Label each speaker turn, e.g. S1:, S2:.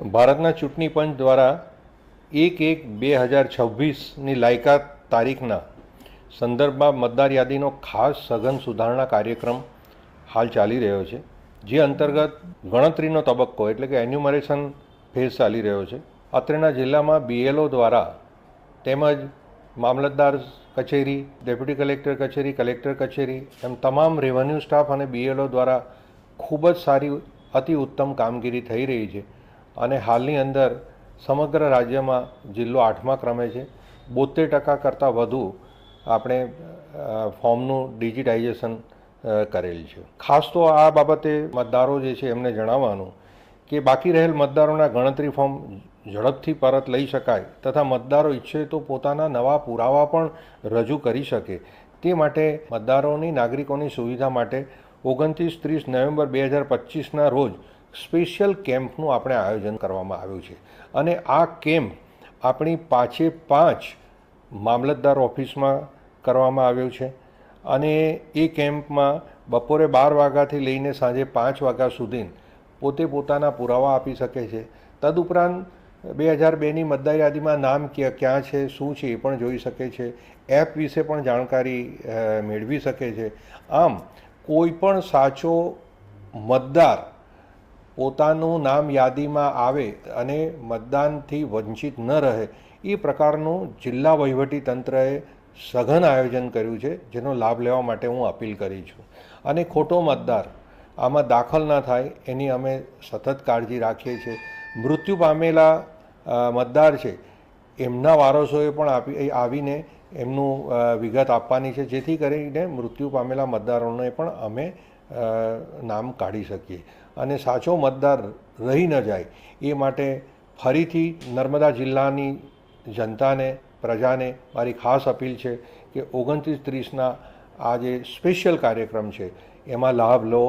S1: ભારતના ચૂંટણી પંચ દ્વારા એક એક બે હજાર છવ્વીસની લાયકાત તારીખના સંદર્ભમાં મતદાર યાદીનો ખાસ સઘન સુધારણા કાર્યક્રમ હાલ ચાલી રહ્યો છે, જે અંતર્ગત ગણતરીનો તબક્કો એટલે કે એન્યુમરેશન ફેઝ ચાલી રહ્યો છે. અત્રેના જિલ્લામાં બીએલઓ દ્વારા તેમજ મામલતદાર કચેરી, ડેપ્યુટી કલેક્ટર કચેરી કલેક્ટર કચેરી એમ તમામ રેવન્યુ સ્ટાફ અને બીએલઓ દ્વારા ખૂબ જ સારી, અતિ ઉત્તમ કામગીરી થઈ રહી છે. અને હાલની અંદર સમગ્ર રાજ્યમાં જિલ્લો આઠમા ક્રમે છે. બોતેર ટકા કરતાં વધુ આપણે ફોર્મનું ડિજિટાઇઝેશન કરેલ છે. ખાસ તો આ બાબતે મતદારો જે છે એમને જણાવવાનું કે બાકી રહેલ મતદારોના ગણતરી ફોર્મ ઝડપથી પરત લઈ શકાય તથા મતદારો ઈચ્છે તો પોતાના નવા પુરાવા પણ રજૂ કરી શકે. તે માટે મતદારોની નાગરિકોની સુવિધા માટે ઓગણત્રીસ ત્રીસ નવેમ્બર બે હજાર પચીસના રોજ સ્પેશિયલ કેમ્પનું આપણે આયોજન કરવામાં આવ્યું છે. અને આ કેમ્પ આપણી પાંચે પાંચ મામલતદાર ઓફિસમાં કરવામાં આવ્યો છે. અને એ કેમ્પમાં બપોરે બાર વાગ્યાથી લઈને સાંજે પાંચ વાગ્યા સુધી પોતે પોતાના પુરાવા આપી શકે છે. તદુપરાંત બે હજાર બેની મતદાર યાદીમાં નામ ક્યાં ક્યાં છે, શું છે એ પણ જોઈ શકે છે. એપ વિશે પણ જાણકારી મેળવી શકે છે. આમ, કોઈ પણ સાચો મતદાર પોતાનું નામ યાદીમાં આવે અને મતદાનથી વંચિત ન રહે, એ પ્રકારનું જિલ્લા વહીવટી તંત્રએ સઘન આયોજન કર્યું છે, જેનો લાભ લેવા માટે હું અપીલ કરી છું. અને ખોટો મતદાર આમાં દાખલ ન થાય, એની અમે સતત કાળજી રાખીએ છીએ. મૃત્યુ પામેલા મતદાર છે, એમના વારસોએ પણ આપી આવીને એમનું વિગત આપવાની છે, જેથી કરીને મૃત્યુ પામેલા મતદારોને પણ અમે નામ કાઢી શકીએ. અને સાચો મતદાર રહી ન જાય, એ માટે ફરીથી નર્મદા જિલ્લાની જનતાને, પ્રજાને મારી ખાસ અપીલ છે કે ઓગણત્રીસ ત્રીસના આ જે સ્પેશિયલ કાર્યક્રમ છે, એમાં લાભ લો.